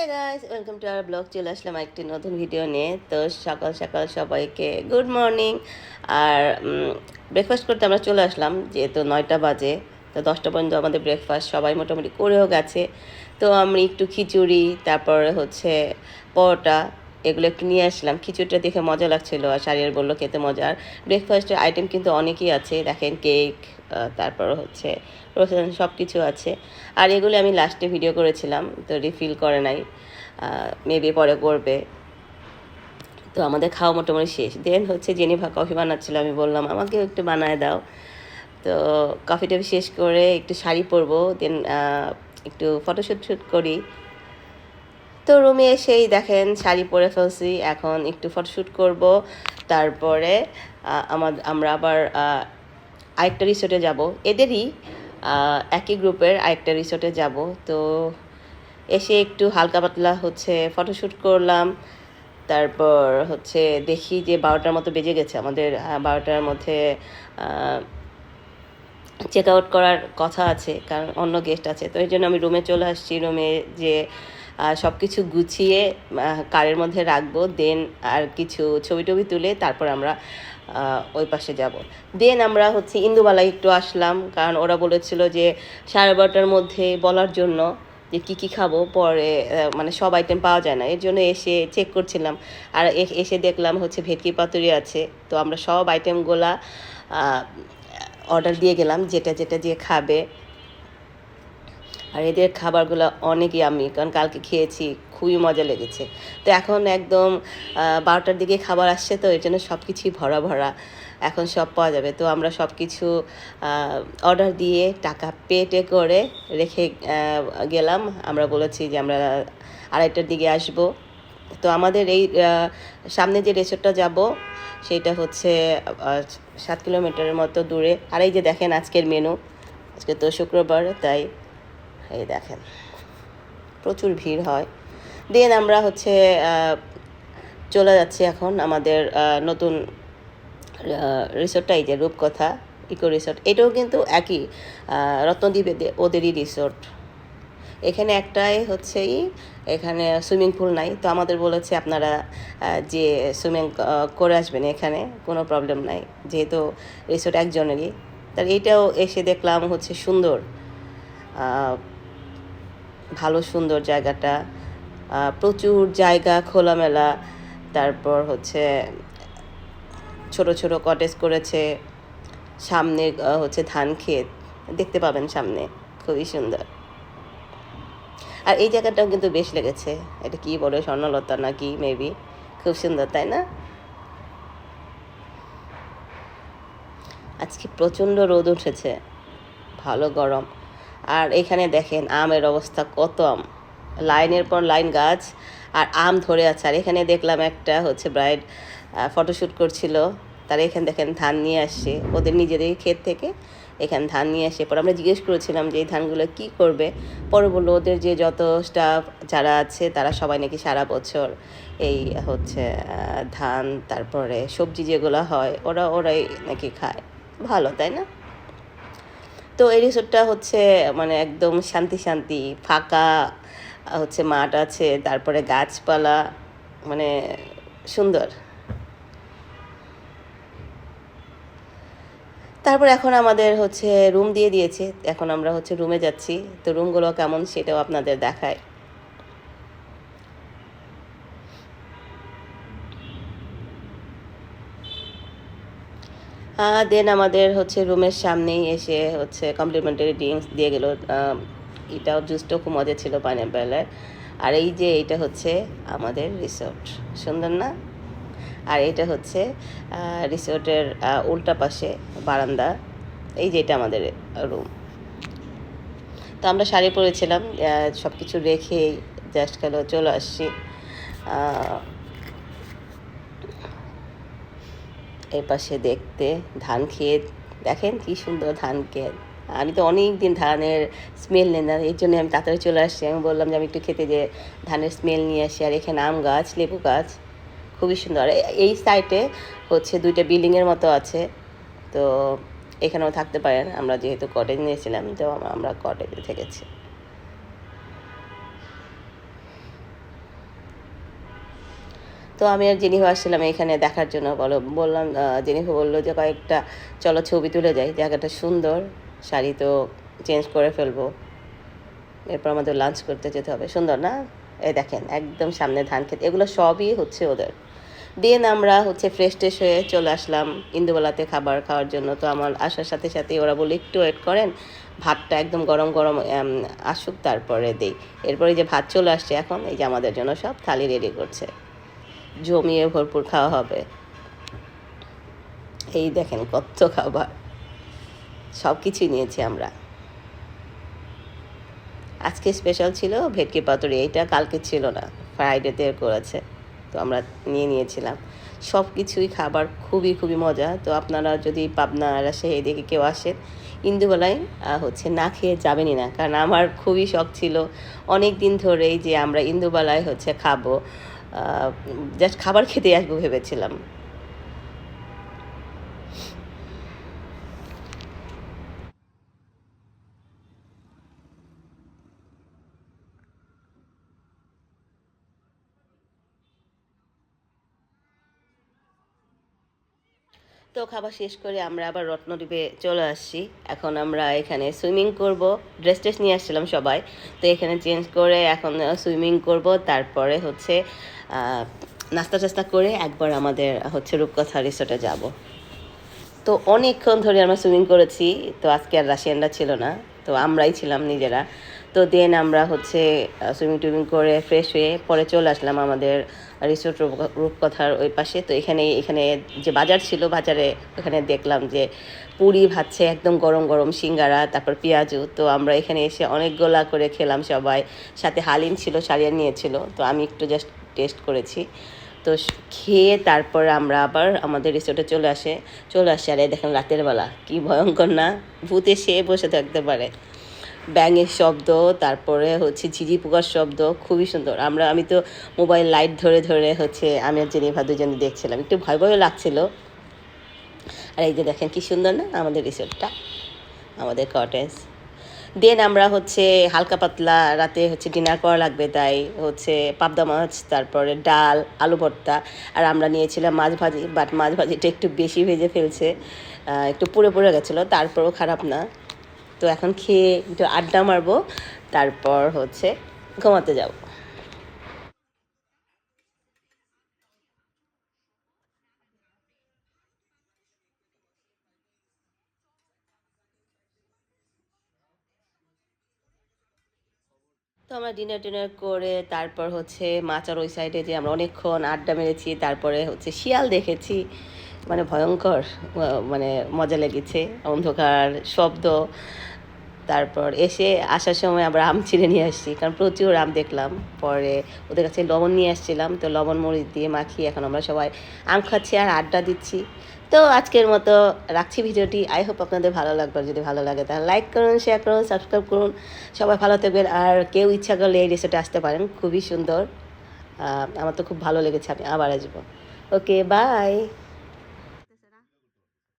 Hey guys welcome to our blog চলে আসলাম একটি নতুন ভিডিও নিয়ে। তো সকাল সকাল সবাইকে গুড মর্নিং আর ব্রেকফাস্ট করতে আমরা চলে আসলাম, যেহেতু নয়টা বাজে, তো দশটা পর্যন্ত আমাদের ব্রেকফাস্ট সবাই মোটামুটি করেও গেছে। তো আমি একটু খিচুড়ি, তারপরে হচ্ছে পরোটা এগুলো একটু নিয়ে আসলাম। খিচুড়িটা দেখে মজা লাগছিল আর শাড়ির বলল খেতে মজা আর ব্রেকফাস্টের আইটেম কিন্তু অনেকই আছে। দেখেন কেক তারপর হচ্ছে রোশন সব কিছু আছে। আর এগুলো আমি লাস্টে ভিডিও করেছিলাম, তো রিফিল করে নাই। মেবি পরে করবে। তো আমাদের খাওয়া মোটামুটি শেষ। দেন হচ্ছে জেনিভা কফি বানাচ্ছিল, আমি বললাম, আমাকেও একটু বানায় দাও। তো কফিটা শেষ করে একটু শাড়ি পরবো। দেন একটু ফটোশ্যুট শ্যুট করি। তো রুমে এসেই দেখেন শাড়ি পরে ফেলছি, এখন একটু ফটোশ্যুট করব। তারপরে আমার আমরা আবার আরেকটা রিসোর্টে যাব। এদেরই একই গ্রুপের আরেকটা রিসোর্টে যাব। তো এসে একটু হালকা পাতলা হচ্ছে ফটোশ্যুট করলাম। তারপর হচ্ছে দেখি যে বারোটার মতো বেজে গেছে আমাদের বারোটার মধ্যে চেক আউট করার কথা আছে, কারণ অন্য গেস্ট আছে। তো এই জন্য আমি রুমে চলে আসছি। রুমে যে সব কিছু গুছিয়ে কারের মধ্যে রাখব দেন আর কিছু ছবি টবি তুলে তারপর আমরা ওই পাশে যাব। দেন আমরা হচ্ছে ইন্দুবালায় একটু আসলাম, কারণ ওরা বলেছিল যে সাড়ে বারোটার মধ্যে বলার জন্য যে কী কী খাব, পরে মানে সব আইটেম পাওয়া যায় না। এর জন্য এসে চেক করছিলাম। আর এসে দেখলাম হচ্ছে ভেটকি পাতুরি আছে। তো আমরা সব আইটেমগুলা অর্ডার দিয়ে গেলাম, যেটা যেটা যে খাবে। আর এদের খাবারগুলো অনেকই আমি, কারণ কালকে খেয়েছি, খুবই মজা লেগেছে। তো এখন একদম বারোটার দিকে খাবার আসছে, তো এর জন্য সব কিছুই ভরা ভরা এখন সব পাওয়া যাবে। তো আমরা সব কিছু অর্ডার দিয়ে টাকা পেটে করে রেখে গেলাম। আমরা বলেছি যে আমরা আড়াইটার দিকে আসব। তো আমাদের এই সামনে যে রেসর্টটা যাব, সেটা হচ্ছে সাত কিলোমিটারের মতো দূরে। আর এই যে দেখেন আজকের মেনু আজকে তো শুক্রবার, তাই এই দেখেন, প্রচুর ভিড় হয়। দেন আমরা হচ্ছে চলে যাচ্ছি এখন আমাদের নতুন রিসোর্টটা এই যে রূপকথা ইকো রিসোর্ট এটাও কিন্তু একই রত্নদ্বীপে ওদেরই রিসোর্ট এখানে একটাই হচ্ছেই এখানে সুইমিং পুল নাই। তো আমাদের বলেছে আপনারা যে সুইমিং করে আসবেন এখানে, কোনো প্রবলেম নাই। যেহেতু রিসোর্ট একজনেরই, তার এইটাও এসে দেখলাম হচ্ছে সুন্দর ভালো, সুন্দর জায়গাটা। প্রচুর জায়গা, খোলামেলা। তারপর হচ্ছে ছোট ছোট কটেজ করেছে। সামনে হচ্ছে ধান ক্ষেত। দেখতে পাবেন সামনে, খুবই সুন্দর। আর এই জায়গাটাও কিন্তু বেশ লেগেছে। এটা কি বলে, স্বর্ণলতা নাকি মেবি খুব সুন্দর, তাই না? আজকে প্রচণ্ড রোদ উঠেছে। ভালো গরম। আর এখানে দেখেন আমের অবস্থা কত আম। লাইনের পর লাইন গাছ আর আম ধরে আছে। আর এখানে দেখলাম একটা হচ্ছে ব্রাইড ফটোশ্যুট করছিল। তারা এখানে দেখেন ধান নিয়ে আসছে ওদের নিজেদের ক্ষেত থেকে এখানে ধান নিয়ে আসে। পর আমরা জিজ্ঞেস করেছিলাম যে এই ধানগুলো কি করবে? পরে বলল ওদের যে যত স্টাফ যারা আছে, তারা সবাই নাকি সারা বছর এই হচ্ছে ধান, তারপরে সবজি যেগুলো হয়, ওরা, ওরাই নাকি খায়। ভালো, তাই না? তো এই রিসোর্টটা হচ্ছে মানে একদম শান্তি শান্তি, ফাঁকা হচ্ছে মাঠ আছে, তারপরে গাছপালা মানে সুন্দর। তারপর এখন আমাদের হচ্ছে রুম দিয়ে দিয়েছে, এখন আমরা হচ্ছে রুমে যাচ্ছি। তো রুমগুলো কেমন সেটাও আপনাদের দেখায়। দেন আমাদের হচ্ছে রুমের সামনেই এসে হচ্ছে কমপ্লিমেন্টারি ড্রিঙ্কস দিয়ে গেল এটাও জুসটাও খুব মজা ছিল পাইনাপেলের আর এই যে এটা হচ্ছে আমাদের রিসোর্ট সুন্দর না? আর এটা হচ্ছে রিসোর্টের উল্টা পাশে বারান্দা, এই যে এটা আমাদের রুম তো আমরা শাড়ি পরেছিলাম সব কিছু রেখেই জাস্ট গেল, চলে আসছি। এর পাশে দেখতে ধান ক্ষেত। দেখেন কি সুন্দর ধান ক্ষেত। আমি তো অনেক দিন ধানের স্মেল নেই না, এর জন্য আমি তাড়াতাড়ি চলে আসছি। আমি বললাম যে আমি একটু খেতে যে ধানের স্মেল নিয়ে আসি। আর এখানে আম গাছ, লেবু গাছ, খুবই সুন্দর। এই সাইডে হচ্ছে দুইটা বিল্ডিংয়ের মতো আছে। তো এখানেও থাকতে পারেন। আমরা যেহেতু কটেজ নিয়েছিলাম, তো আমরা কটেজে থেকেছি। তো আমি আর জেনিফা আসছিলাম এখানে দেখার জন্য। বলো, বললাম জেনিফা বলল যে কয়েকটা, চলো ছবি তুলে যাই। জায়গাটা সুন্দর, শাড়ি তো চেঞ্জ করে ফেলব। এরপর আমাদের লাঞ্চ করতে যেতে হবে। সুন্দর না? এই দেখেন, একদম সামনে ধান খেতে এগুলো সবই হচ্ছে ওদের। দেন আমরা হচ্ছে ফ্রেশ ট্রেশ হয়ে চলে আসলাম ইন্দুবেলাতে খাবার খাওয়ার জন্য। তো আমার আসার সাথে সাথে ওরা বলে একটু ওয়েট করেন। ভাতটা একদম গরম গরম আসুক, তারপরে দেই। এরপরে যে ভাত চলে আসছে এখন, এই যে আমাদের জন্য সব থালি রেডি করছে। জমিয়ে ভরপুর খাওয়া হবে। এই দেখেন কত খাবার। সব কিছুই নিয়েছি আমরা। আজকে স্পেশাল ছিল ভেটকি পাতুরি, এইটা কালকে ছিল না ফ্রাইডেতে করেছে। তো আমরা নিয়ে নিয়েছিলাম। সব কিছুই খাবার খুবই খুবই মজা। তো আপনারা যদি পাবনা রাজশাহী এদিকে কেউ আসেন, ইন্দুবেলায় হচ্ছে না খেয়ে যাবেনই না। কারণ আমার খুবই শখ ছিল অনেক দিন ধরেই যে আমরা ইন্দুবেলায় হচ্ছে খাব। জাস্ট খাবার খেতে আসব ভেবেছিলাম। তো খাবার শেষ করে আমরা আবার রত্নদ্বীপে চলে আসছি। এখন আমরা এখানে সুইমিং করব। ড্রেস ট্রেস নিয়ে আসছিলাম সবাই। তো এখানে চেঞ্জ করে এখন সুইমিং করব। তারপরে হচ্ছে নাস্তা টাস্তা করে একবার আমাদের হচ্ছে রূপকথা রিসোর্টে যাব। তো অনেকক্ষণ ধরে আমরা সুইমিং করেছি। তো আজকে আর রাশিয়ানরা ছিল না। তো আমরাই ছিলাম নিজেরা। তো দেন আমরা হচ্ছে সুইমিং টুইমিং করে ফ্রেশ হয়ে পরে চলে আসলাম আমাদের রিসোর্ট রূপ- রূপকথার ওই পাশে। তো এখানে এখানে যে বাজার ছিল, বাজারে ওখানে দেখলাম যে পুরি ভাজছে, একদম গরম গরম সিঙ্গারা, তারপর পেঁয়াজু। তো আমরা এখানে এসে অনেক গোলা করে খেলাম সবাই। সাথে হালিম ছিল, সারিয়া নিয়েছিল তো আমি একটু জাস্ট টেস্ট করেছি। তো খেয়ে তারপর আমরা আবার আমাদের রিসোর্টে চলে আসে। চলে আসে, আর দেখেন রাতের বেলা, কি ভয়ঙ্কর না? ভূত এসে বসে থাকতে পারে। ব্যাঙের শব্দ, তারপরে হচ্ছে ঝিঝি পোকার শব্দ, খুবই সুন্দর। আমরা, আমি তো মোবাইল লাইট ধরে ধরে হচ্ছে আমি আর জেনিভা দুজনে দেখছিলাম। একটু ভয় ভয় লাগছিল। আর এই যে দেখেন কি সুন্দর না আমাদের রিসোর্টটা, আমাদের কটেজ। দেন আমরা হচ্ছে হালকা পাতলা রাতে হচ্ছে ডিনার করা লাগবে, তাই হচ্ছে পাবদা মাছ, তারপরে ডাল, আলু ভর্তা, আর আমরা নিয়েছিলাম মাছ ভাজি বাট মাছ ভাজিটা একটু বেশি ভেজে ফেলছে। একটু পুড়ে পুড়ে গেছিল, তারপরেও খারাপ না। তো এখন খেয়ে একটু আড্ডা মারবো, তারপর হচ্ছে ঘুমাতে যাব। তো আমরা ডিনার টিনার করে তারপর হচ্ছে মাচার ওই সাইডে যে আমরা অনেকক্ষণ আড্ডা মেরেছি, তারপরে হচ্ছে শিয়াল দেখেছি। মানে ভয়ঙ্কর মানে মজা লেগেছে, অন্ধকার, শব্দ। তারপর এসে আসার সময় আমরা আম ছিঁড়ে নিয়ে আসছি, কারণ প্রচুর আম দেখলাম। পরে ওদের কাছে লবণ নিয়ে আসছিলাম, তো লবণ মরিচ দিয়ে মাখিয়ে এখন আমরা সবাই আম খাচ্ছি আর আড্ডা দিচ্ছি। তো আজকের মতো রাখছি ভিডিওটি। আই হোপ আপনাদের ভালো লাগবে। যদি ভালো লাগে তাহলে লাইক করুন শেয়ার করুন সাবস্ক্রাইব করুন। সবাই ভালো থাকবেন। আর কেউ ইচ্ছা করলে এই রিসোর্টে আসতে পারেন। খুবই সুন্দর। আমার তো খুব ভালো লেগেছে। আমি আবার আসব। Okay bye